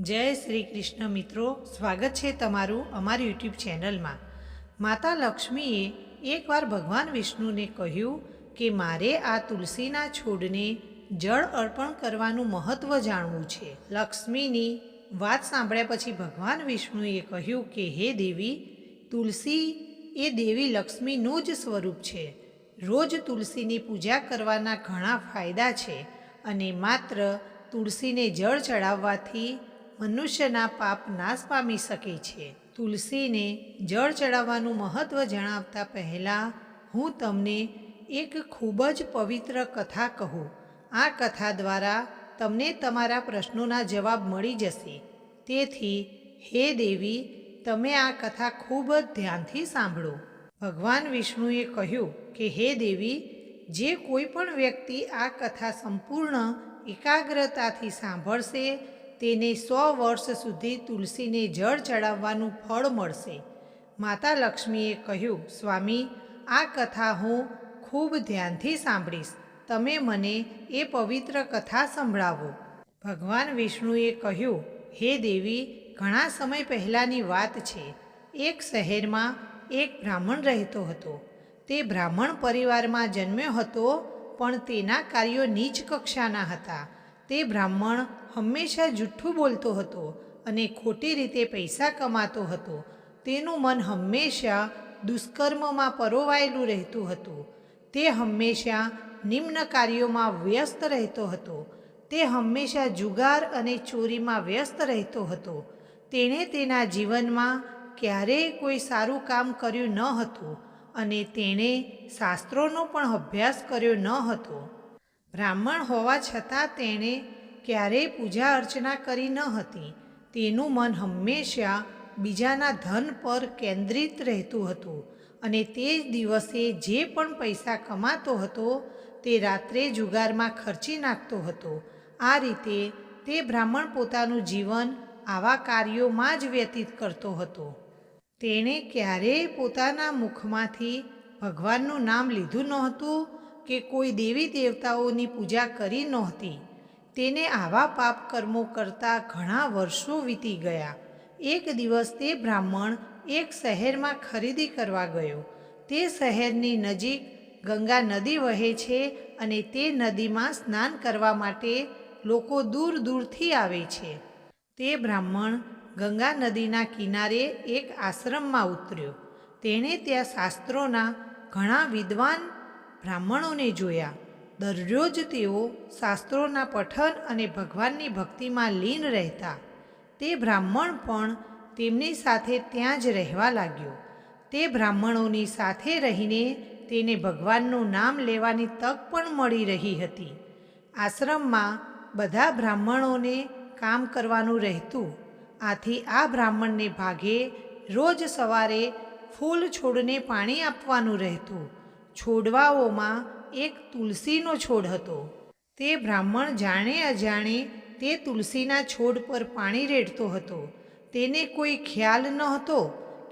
જય શ્રી કૃષ્ણ મિત્રો, સ્વાગત છે તમારું અમારી યુટ્યુબ ચેનલમાં. માતા લક્ષ્મીએ એકવાર ભગવાન વિષ્ણુને કહ્યું કે મારે આ તુલસીના છોડને જળ અર્પણ કરવાનું મહત્ત્વ જાણવું છે. લક્ષ્મીની વાત સાંભળ્યા પછી ભગવાન વિષ્ણુએ કહ્યું કે, હે દેવી, તુલસી એ દેવી લક્ષ્મીનું જ સ્વરૂપ છે. રોજ તુલસીની પૂજા કરવાના ઘણા ફાયદા છે અને માત્ર તુલસીને જળ ચડાવવાથી મનુષ્યના પાપ નાશ પામી શકે છે. તુલસીને જળ ચડાવવાનું મહત્ત્વ જણાવતા પહેલાં હું તમને એક ખૂબ જ પવિત્ર કથા કહું. આ કથા દ્વારા તમને તમારા પ્રશ્નોના જવાબ મળી જશે. તેથી, હે દેવી, તમે આ કથા ખૂબ જ ધ્યાનથી સાંભળો. ભગવાન વિષ્ણુએ કહ્યું કે, હે દેવી, જે કોઈ પણ વ્યક્તિ આ કથા સંપૂર્ણ એકાગ્રતાથી સાંભળશે તેને સો વર્ષ સુધી તુલસીને જળ ચડાવવાનું ફળ મળશે. માતા લક્ષ્મીએ કહ્યું, સ્વામી, આ કથા હું ખૂબ ધ્યાનથી સાંભળીશ. તમે મને એ પવિત્ર કથા સંભળાવો. ભગવાન વિષ્ણુએ કહ્યું, હે દેવી, ઘણા સમય પહેલાંની વાત છે. એક શહેરમાં એક બ્રાહ્મણ રહેતો હતો. તે બ્રાહ્મણ પરિવારમાં જન્મ્યો હતો, પણ તેના કાર્યો નીચ કક્ષાના હતા. તે બ્રાહ્મણ હંમેશા જૂઠ્ઠું બોલતો હતો અને ખોટી રીતે પૈસા કમાતો હતો. તેનું મન હંમેશા દુષ્કર્મમાં પરોવાયેલું રહેતું હતું. તે હંમેશા નિમ્ન કાર્યોમાં વ્યસ્ત રહેતો હતો. તે હંમેશા જુગાર અને ચોરીમાં વ્યસ્ત રહેતો હતો. તેણે તેના જીવનમાં ક્યારેય કોઈ સારું કામ કર્યું ન હતું અને તેણે શાસ્ત્રોનો પણ અભ્યાસ કર્યો ન હતો. બ્રાહ્મણ હોવા છતાં તેણે ક્યારેય પૂજા અર્ચના કરી ન હતી. તેનું મન હંમેશા બીજાના ધન પર કેન્દ્રિત રહેતું હતું અને તે જ દિવસે જે પણ પૈસા કમાતો હતો તે રાત્રે જુગારમાં ખર્ચી નાખતો હતો. આ રીતે તે બ્રાહ્મણ પોતાનું જીવન આવા કાર્યોમાં જ વ્યતીત કરતો હતો. તેણે ક્યારેય પોતાના મુખમાંથી ભગવાનનું નામ લીધું નહોતું કે કોઈ દેવી દેવતાઓની પૂજા કરી નહોતી. તેને આવા પાપ કર્મો કરતા ઘણા વર્ષો વીતી ગયા. એક દિવસ તે બ્રાહ્મણ એક શહેરમાં ખરીદી કરવા ગયો. તે શહેરની નજીક ગંગા નદી વહે છે અને તે નદીમાં સ્નાન કરવા માટે લોકો દૂર દૂરથી આવે છે. તે બ્રાહ્મણ ગંગા નદીના કિનારે એક આશ્રમમાં ઉતર્યો. તેણે ત્યાં શાસ્ત્રોના ઘણા વિદ્વાન બ્રાહ્મણોને જોયા. દરરોજ તેઓ શાસ્ત્રોના પઠન અને ભગવાનની ભક્તિમાં લીન રહેતા. તે બ્રાહ્મણ પણ તેમની સાથે ત્યાં જ રહેવા લાગ્યો. તે બ્રાહ્મણોની સાથે રહીને તેને ભગવાનનું નામ લેવાની તક પણ મળી રહી હતી. આશ્રમમાં બધા બ્રાહ્મણોને કામ કરવાનું રહેતું. આથી આ બ્રાહ્મણને ભાગે રોજ સવારે ફૂલ છોડને પાણી આપવાનું રહેતું. છોડવાઓમાં એક તુલસીનો છોડ હતો. તે બ્રાહ્મણ જાણે અજાણે તે તુલસીના છોડ પર પાણી રેડતો હતો. તેને કોઈ ખ્યાલ ન હતો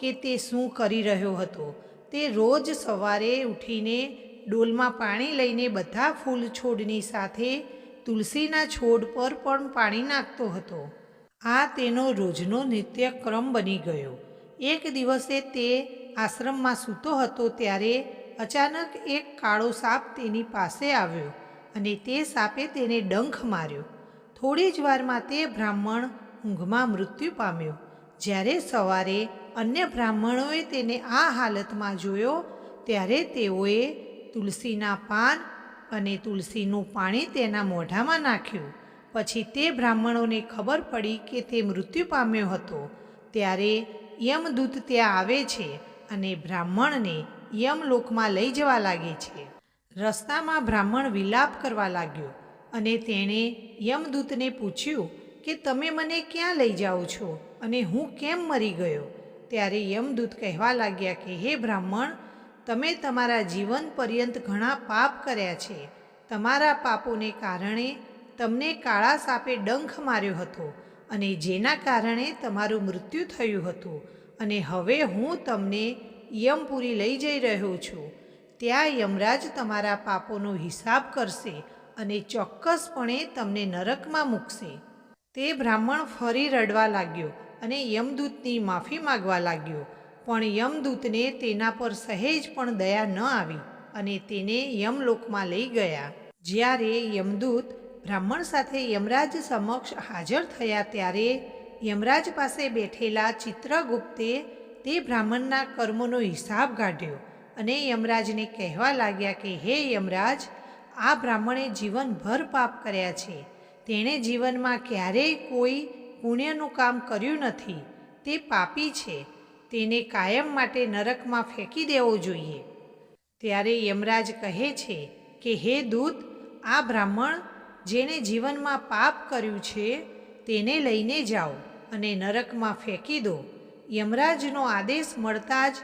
કે તે શું કરી રહ્યો હતો. તે રોજ સવારે ઉઠીને ડોલમાં પાણી લઈને બધા ફૂલ છોડની સાથે તુલસીના છોડ પર પણ પાણી નાખતો હતો. આ તેનો રોજનો નિત્યક્રમ બની ગયો. એક દિવસે તે આશ્રમમાં સૂતો હતો ત્યારે અચાનક એક કાળો સાપ તેની પાસે આવ્યો અને તે સાપે તેને ડંખ માર્યો. થોડી જ વારમાં તે બ્રાહ્મણ ઊંઘમાં મૃત્યુ પામ્યો. જ્યારે સવારે અન્ય બ્રાહ્મણોએ તેને આ હાલતમાં જોયો, ત્યારે તેઓએ તુલસીના પાન અને તુલસીનું પાણી તેના મોઢામાં નાખ્યું. પછી તે બ્રાહ્મણોને ખબર પડી કે તે મૃત્યુ પામ્યો હતો. ત્યારે યમદૂત ત્યાં આવે છે અને બ્રાહ્મણને યમલોકમાં લઈ જવા લાગે છે. રસ્તામાં બ્રાહ્મણ વિલાપ કરવા લાગ્યો અને તેણે યમદૂતને પૂછ્યું કે, તમે મને ક્યાં લઈ જાઓ છો અને હું કેમ મરી ગયો? ત્યારે યમદૂત કહેવા લાગ્યા કે, હે બ્રાહ્મણ, તમે તમારા જીવન પર્યંત ઘણા પાપ કર્યા છે. તમારા પાપોને કારણે તમને કાળા સાપે ડંખ માર્યો હતો અને જેના કારણે તમારું મૃત્યુ થયું હતું. અને હવે હું તમને યમપુરી લઈ જઈ રહ્યો છું. ત્યાં યમરાજ તમારા પાપોનો હિસાબ કરશે અને ચોક્કસપણે તમને નરકમાં મૂકશે. તે બ્રાહ્મણ ફરી રડવા લાગ્યો અને યમદૂતની માફી માગવા લાગ્યો, પણ યમદૂતને તેના પર સહેજ પણ દયા ન આવી અને તેને યમલોકમાં લઈ ગયા. જ્યારે યમદૂત બ્રાહ્મણ સાથે યમરાજ સમક્ષ હાજર થયા ત્યારે યમરાજ પાસે બેઠેલા ચિત્રગુપ્તે તે બ્રાહ્મણના કર્મોનો હિસાબ કાઢ્યો અને યમરાજને કહેવા લાગ્યા કે, હે યમરાજ, આ બ્રાહ્મણે જીવનભર પાપ કર્યા છે. તેણે જીવનમાં ક્યારેય કોઈ પુણ્યનું કામ કર્યું નથી. તે પાપી છે. તેને કાયમ માટે નરકમાં ફેંકી દેવો જોઈએ. ત્યારે યમરાજ કહે છે કે, હે દૂત, આ બ્રાહ્મણ જેણે જીવનમાં પાપ કર્યું છે, તેને લઈને જાઓ અને નરકમાં ફેંકી દો. યમરાજનો આદેશ મળતા જ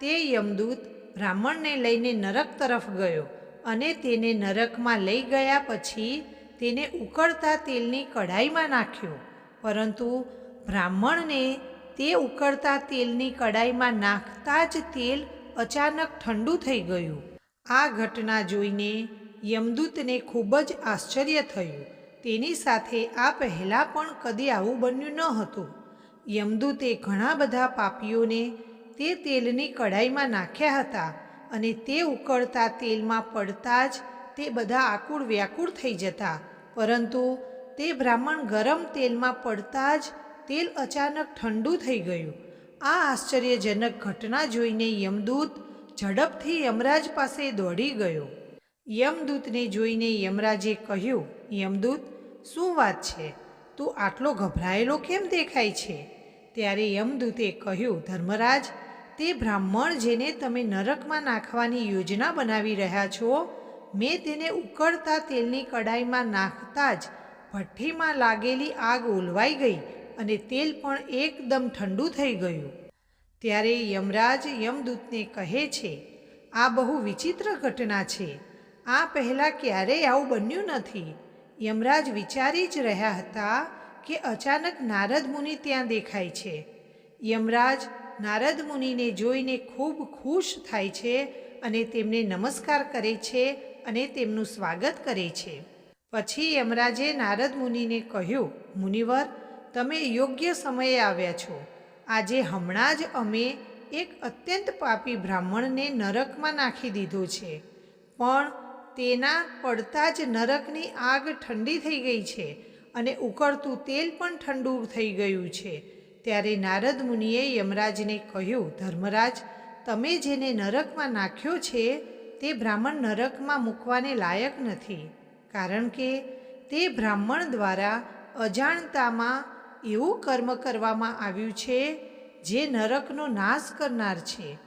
તે યમદૂત બ્રાહ્મણને લઈને નરક તરફ ગયો અને તેને નરકમાં લઈ ગયા પછી તેને ઉકળતા તેલની કઢાઈમાં નાખ્યો. પરંતુ બ્રાહ્મણને તે ઉકળતા તેલની કડાઈમાં નાખતા જ તેલ અચાનક ઠંડુ થઈ ગયું. આ ઘટના જોઈને યમદૂતને ખૂબ જ આશ્ચર્ય થયું. તેની સાથે આ પહેલાં પણ કદી આવું બન્યું ન હતું. યમદૂતે ઘણા બધા પાપીઓને તે તેલની કઢાઈમાં નાખ્યા હતા અને તે ઉકળતા તેલમાં પડતા જ તે બધા આકુળ વ્યાકુળ થઈ જતા. પરંતુ તે બ્રાહ્મણ ગરમ તેલમાં પડતા જ તેલ અચાનક ઠંડુ થઈ ગયું. આ આશ્ચર્યજનક ઘટના જોઈને યમદૂત ઝડપથી યમરાજ પાસે દોડી ગયો. યમદૂતને જોઈને યમરાજે કહ્યું, યમદૂત, શું વાત છે? તું આટલો ગભરાયેલો કેમ દેખાય છે? ત્યારે યમદૂતે કહ્યું, ધર્મરાજ, તે બ્રાહ્મણ જેને તમે નરકમાં નાખવાની યોજના બનાવી રહ્યા છો, મેં તેને ઉકળતા તેલની કડાઈમાં નાખતા જ ભઠ્ઠીમાં લાગેલી આગ ઓલવાઈ ગઈ અને તેલ પણ એકદમ ઠંડુ થઈ ગયું. ત્યારે યમરાજ યમદૂતને કહે છે, આ બહુ વિચિત્ર ઘટના છે. આ પહેલાં ક્યારેય આવું બન્યું નથી. યમરાજ વિચારી જ રહ્યા હતા કે અચાનક નારદ મુનિ ત્યાં દેખાય છે. યમરાજ નારદ મુનિને જોઈને ખૂબ ખુશ થાય છે અને તેમને નમસ્કાર કરે છે અને તેમનું સ્વાગત કરે છે. પછી યમરાજે નારદ મુનિને કહ્યું, મુનિવર, તમે યોગ્ય સમયે આવ્યા છો. આજે હમણાં જ અમે એક અત્યંત પાપી બ્રાહ્મણને નરકમાં નાખી દીધો છે. પણ તેના પડતા જ નરકની આગ ઠંડી થઈ ગઈ છે. અને ઉકળતું તેલ પણ ઠંડુ થઈ ગયું છે. ત્યારે નારદ મુનિએ યમરાજને કહ્યું, ધર્મરાજ, તમે જેને નરકમાં નાખ્યો છે, તે બ્રાહ્મણ નરકમાં મૂકવાને લાયક નથી. કારણ કે તે બ્રાહ્મણ દ્વારા અજાણતામાં એવું કર્મ કરવામાં આવ્યું છે, જે નરકનો નાશ કરનાર છે.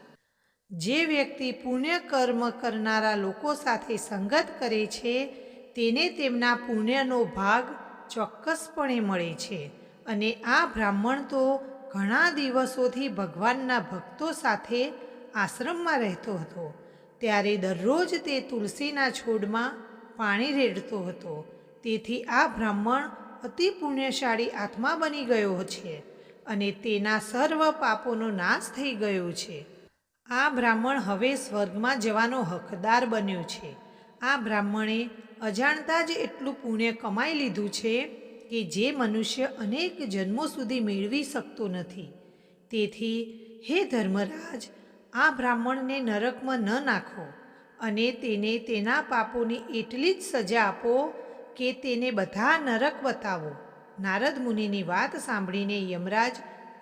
જે વ્યક્તિ પુણ્ય કર્મ કરનારા લોકો સાથે સંગત કરે છે, તેને તેમના પુણ્યનો ભાગ ચોક્કસપણે મળે છે અને આ બ્રાહ્મણ તો ઘણા દિવસોથી ભગવાનના ભક્તો સાથે આશ્રમમાં રહેતો હતો. ત્યારે દરરોજ તે તુલસીના છોડમાં પાણી રેડતો હતો. તેથી આ બ્રાહ્મણ અતિ પુણ્યશાળી આત્મા બની ગયો છે અને તેના સર્વ પાપોનો નાશ થઈ ગયો છે. આ બ્રાહ્મણ હવે સ્વર્ગમાં જવાનો હકદાર બન્યો છે. આ બ્રાહ્મણે અજાણતા જ એટલું પુણ્ય કમાઈ લીધું છે કે જે મનુષ્ય અનેક જન્મો સુધી મેળવી શકતો નથી. તેથી, હે ધર્મરાજ, આ બ્રાહ્મણને નરકમાં ન નાખો અને તેને તેના પાપોની એટલી જ સજા આપો કે તેને બધા નરક બતાવો. નારદ મુનિની વાત સાંભળીને યમરાજ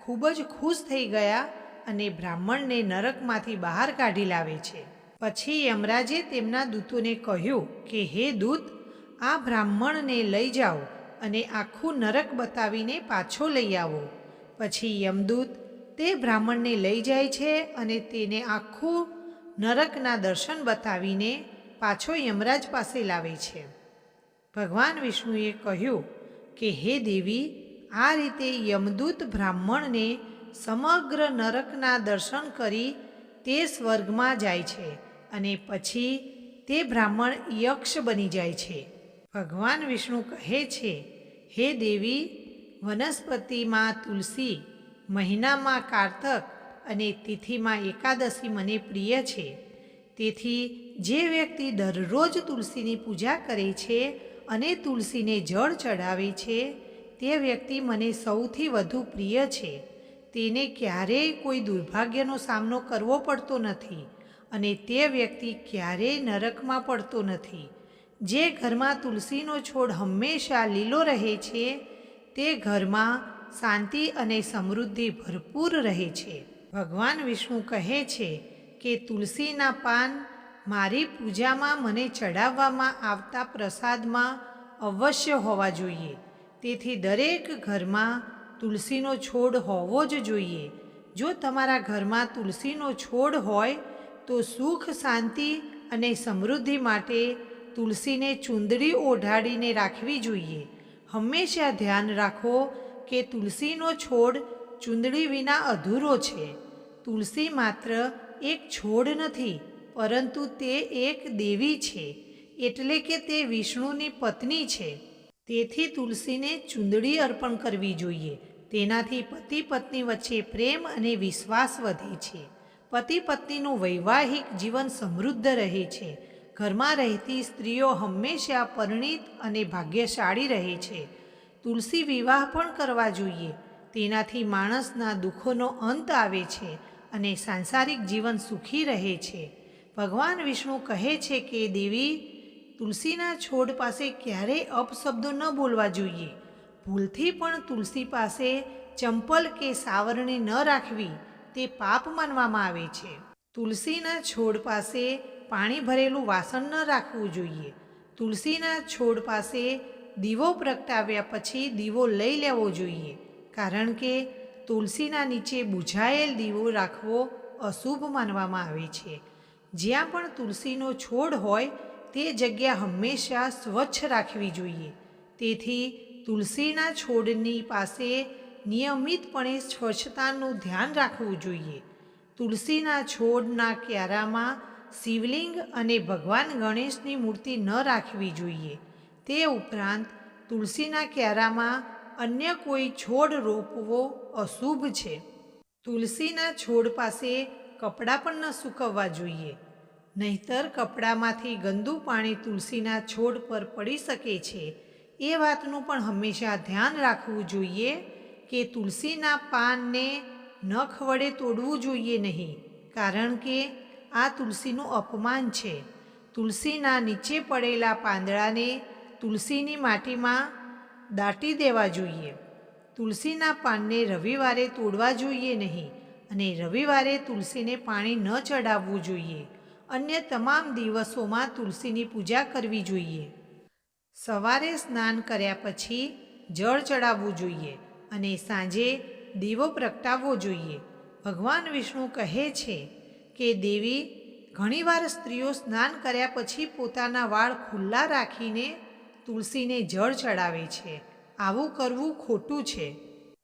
ખૂબ જ ખુશ થઈ ગયા અને બ્રાહ્મણને નરકમાંથી બહાર કાઢી લાવે છે. પછી યમરાજે તેમના દૂતોને કહ્યું કે, હે દૂત, આ બ્રાહ્મણને લઈ જાઓ અને આખું નરક બતાવીને પાછો લઈ આવો. પછી યમદૂત, તે બ્રાહ્મણને લઈ જાય છે અને તેને આખું નરકના દર્શન બતાવીને પાછો યમરાજ પાસે લાવે છે. ભગવાન વિષ્ણુએ કહ્યું કે, હે દેવી, આ રીતે યમદૂત બ્રાહ્મણને સમગ્ર નરકના દર્શન કરી તે સ્વર્ગમાં જાય છે અને પછી તે બ્રાહ્મણ યક્ષ બની જાય છે. ભગવાન વિષ્ણુ કહે છે, હે દેવી, વનસ્પતિમાં તુલસી, મહિનામાં કારતક અને તિથિમાં એકાદશી મને પ્રિય છે. તેથી જે વ્યક્તિ દરરોજ તુલસીની પૂજા કરે છે અને તુલસીને જળ ચડાવે છે, તે વ્યક્તિ મને સૌથી વધુ પ્રિય છે. તેને ક્યારેય કોઈ દુર્ભાગ્યનો સામનો કરવો પડતો નથી. અને તે વ્યક્તિ ક્યારેય નરકમાં પડતો નથી. જે ઘરમાં તુલસીનો છોડ હંમેશા લીલો રહે છે, તે ઘરમાં શાંતિ અને સમૃદ્ધિ ભરપૂર રહે છે. ભગવાન વિષ્ણુ કહે છે કે, તુલસીના પાન મારી પૂજામાં મને ચડાવવામાં આવતા પ્રસાદમાં અવશ્ય હોવા જોઈએ. તેથી દરેક ઘરમાં તુલસીનો છોડ હોવો જ જોઈએ. જો તમારા ઘરમાં તુલસીનો છોડ હોય તો સુખ, શાંતિ અને સમૃદ્ધિ માટે તુલસીને ચૂંદડી ઓઢાડીને રાખવી જોઈએ. હંમેશા ધ્યાન રાખો કે તુલસીનો છોડ ચૂંદડી વિના અધૂરો છે. તુલસી માત્ર એક છોડ નથી, પરંતુ તે એક દેવી છે, એટલે કે તે વિષ્ણુની પત્ની છે. તેથી તુલસીને ચૂંદડી અર્પણ કરવી જોઈએ. તેનાથી પતિ પત્ની વચ્ચે પ્રેમ અને વિશ્વાસ વધે છે. પતિ પત્નીનું વૈવાહિક જીવન સમૃદ્ધ રહે છે. ઘરમાં રહેતી સ્ત્રીઓ હંમેશા પરિણીત અને ભાગ્યશાળી રહે છે. તુલસી વિવાહ પણ કરવા જોઈએ. તેનાથી માણસના દુઃખોનો અંત આવે છે અને સાંસારિક જીવન સુખી રહે છે. ભગવાન વિષ્ણુ કહે છે કે, દેવી, તુલસીના છોડ પાસે ક્યારેય અપશબ્દો ન બોલવા જોઈએ. ભૂલથી પણ તુલસી પાસે ચંપલ કે સાવરણી ન રાખવી. તે પાપ માનવામાં આવે છે. તુલસીના છોડ પાસે પાણી ભરેલું વાસણ ન રાખવું જોઈએ. તુલસીના છોડ પાસે દીવો પ્રગટાવ્યા પછી દીવો લઈ લેવો જોઈએ. કારણ કે તુલસીના નીચે બુઝાયેલ દીવો રાખવો અશુભ માનવામાં આવે છે. જ્યાં પણ તુલસીનો છોડ હોય, તે જગ્યા હંમેશા સ્વચ્છ રાખવી જોઈએ. તેથી તુલસીના છોડની પાસે નિયમિતપણે સ્વચ્છતાનું ધ્યાન રાખવું જોઈએ. તુલસીના છોડના ક્યારામાં શિવલિંગ અને ભગવાન ગણેશની મૂર્તિ ન રાખવી જોઈએ. તે ઉપરાંત તુલસીના ક્યારામાં અન્ય કોઈ છોડ રોપવો અશુભ છે. તુલસીના છોડ પાસે કપડાં પણ ન સૂકવવા જોઈએ. નહીતર કપડામાંથી ગંદુ પાણી તુલસીના છોડ પર પડી શકે છે. એ વાતનું પણ હંમેશા ધ્યાન રાખવું જોઈએ. કે તુલસીના પાનને નખ વડે તોડવું જોઈએ નહીં, કારણ કે આ તુલસીનું અપમાન છે. તુલસીના નીચે પડેલા પાંદડાને તુલસીની માટીમાં દાટી દેવા જોઈએ. તુલસીના પાનને રવિવારે તોડવા જોઈએ નહીં અને રવિવારે તુલસીને પાણી ન ચડાવવું જોઈએ. અન્ય તમામ દિવસોમાં તુલસીની પૂજા કરવી જોઈએ. સવારે સ્નાન કર્યા પછી જળ ચડાવવું જોઈએ. અને સાંજે દીવો પ્રગટાવવો જોઈએ. ભગવાન વિષ્ણુ કહે છે કે દેવી ઘણીવાર સ્ત્રીઓ સ્નાન કર્યા પછી પોતાના વાળ ખુલ્લા રાખીને તુલસીને જળ ચડાવે છે. આવું કરવું ખોટું છે.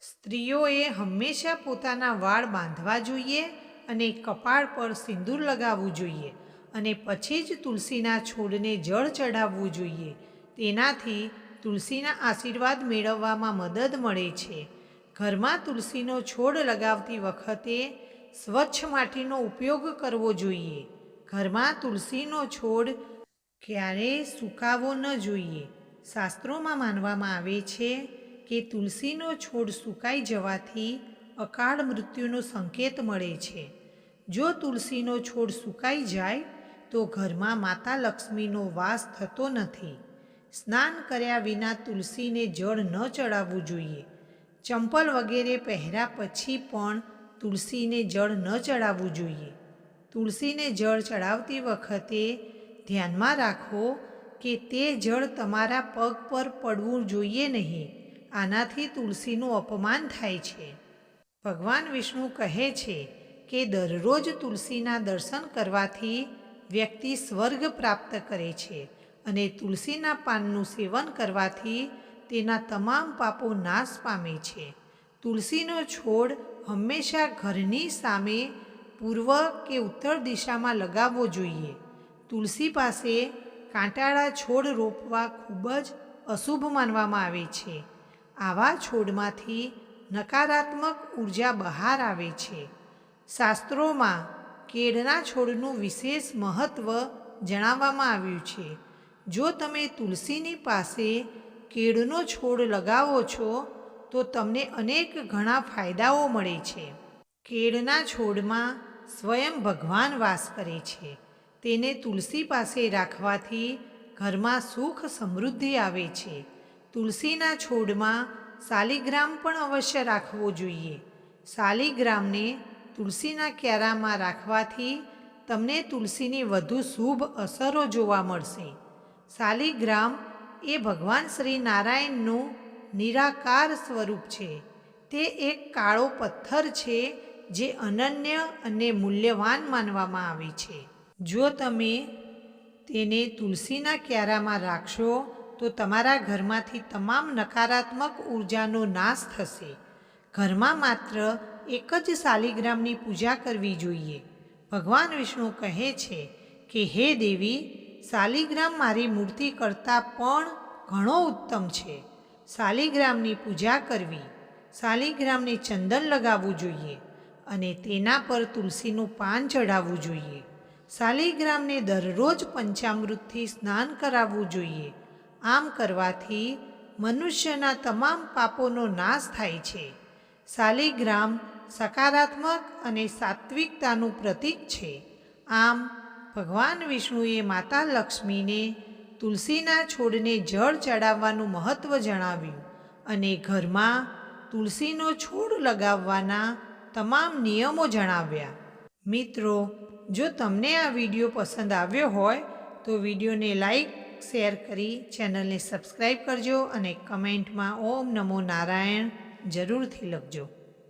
સ્ત્રીઓએ હંમેશા પોતાના વાળ બાંધવા જોઈએ અને કપાળ પર સિંદૂર લગાવવું જોઈએ અને પછી જ તુલસીના છોડને જળ ચડાવવું જોઈએ. તેનાથી તુલસીના આશીર્વાદ મેળવવામાં મદદ મળે છે. ઘરમાં તુલસીનો છોડ લગાવતી વખતે સ્વચ્છ માટીનો ઉપયોગ કરવો જોઈએ. ઘરમાં તુલસીનો છોડ ક્યારેય સુકાવો ન જોઈએ. શાસ્ત્રોમાં માનવામાં આવે છે કે તુલસીનો છોડ સુકાઈ જવાથી અકાળ મૃત્યુનો સંકેત મળે છે. જો તુલસીનો છોડ સુકાઈ જાય, તો ઘરમાં માતા લક્ષ્મીનો વાસ થતો નથી. સ્નાન કર્યા વિના તુલસીને જળ ન ચડાવવું જોઈએ. ચંપલ વગેરે પહેર્યા પછી પણ તુલસીને જળ ન ચડાવવું જોઈએ. તુલસીને જળ ચડાવતી વખતે ધ્યાનમાં રાખો કે તે જળ તમારા પગ પર પડવું જોઈએ નહીં. આનાથી તુલસીનું અપમાન થાય છે. ભગવાન વિષ્ણુ કહે છે કે દરરોજ તુલસીના દર્શન કરવાથી વ્યક્તિ સ્વર્ગ પ્રાપ્ત કરે છે. અને તુલસીના પાનનું સેવન કરવાથી તેના તમામ પાપો નાશ પામે છે. તુલસીનો છોડ હંમેશા ઘરની સામે પૂર્વ કે ઉત્તર દિશામાં લગાવવો જોઈએ. તુલસી પાસે કાંટાળા છોડ રોપવા ખૂબ જ અશુભ માનવામાં આવે છે. આવા છોડમાંથી નકારાત્મક ઊર્જા બહાર આવે છે. શાસ્ત્રોમાં કેળના છોડનું વિશેષ મહત્ત્વ જણાવવામાં આવ્યું છે. જો તમે તુલસીની પાસે કેળનો છોડ લગાવો છો, તો તમને અનેક ઘણા ફાયદાઓ મળે છે. કેળના છોડમાં સ્વયં ભગવાન વાસ કરે છે. તેને તુલસી પાસે રાખવાથી ઘરમાં સુખ સમૃદ્ધિ આવે છે. તુલસીના છોડમાં શાલિગ્રામ પણ અવશ્ય રાખવો જોઈએ. શાલિગ્રામને તુલસીના ક્યારામાં રાખવાથી તમને તુલસીની વધુ શુભ અસરો જોવા મળશે. શાલિગ્રામ એ ભગવાન શ્રી નારાયણનું નિરાકાર સ્વરૂપ છે. તે એક કાળો પથ્થર છે જે અનન્ય અને મૂલ્યવાન માનવામાં આવે છે. જો તમે તેને તુલસીના ક્યારામાં રાખશો, તો તમારા ઘરમાંથી તમામ નકારાત્મક ઉર્જાનો નાશ થશે. ઘરમાં માત્ર એક જ શાલિગ્રામની પૂજા કરવી જોઈએ. ભગવાન વિષ્ણુ કહે છે કે, હે દેવી શાલિગ્રામ મારી મૂર્તિ કરતાં પણ ઘણો ઉત્તમ છે. શાલિગ્રામની પૂજા કરવી શાલિગ્રામને ચંદન લગાવવું જોઈએ અને તેના પર તુલસીનું પાન ચઢાવવું જોઈએ. શાલિગ્રામને દરરોજ પંચામૃતથી સ્નાન કરાવવું જોઈએ. આમ કરવાથી મનુષ્યના તમામ પાપોનો નાશ થાય છે. શાલિગ્રામ સકારાત્મક અને સાત્વિકતાનું પ્રતીક છે. આમ ભગવાન વિષ્ણુએ માતા લક્ષ્મીને તુલસીના છોડને જળ ચડાવવાનું મહત્ત્વ જણાવ્યું અને ઘરમાં તુલસીનો છોડ લગાવવાના તમામ નિયમો જણાવ્યા. મિત્રો, જો તમને આ વીડિયો પસંદ આવ્યો હોય, તો વિડીયોને લાઈક, શેર કરી ચેનલને સબસ્ક્રાઈબ કરજો અને કમેન્ટમાં ઓમ નમો નારાયણ જરૂરથી લખજો.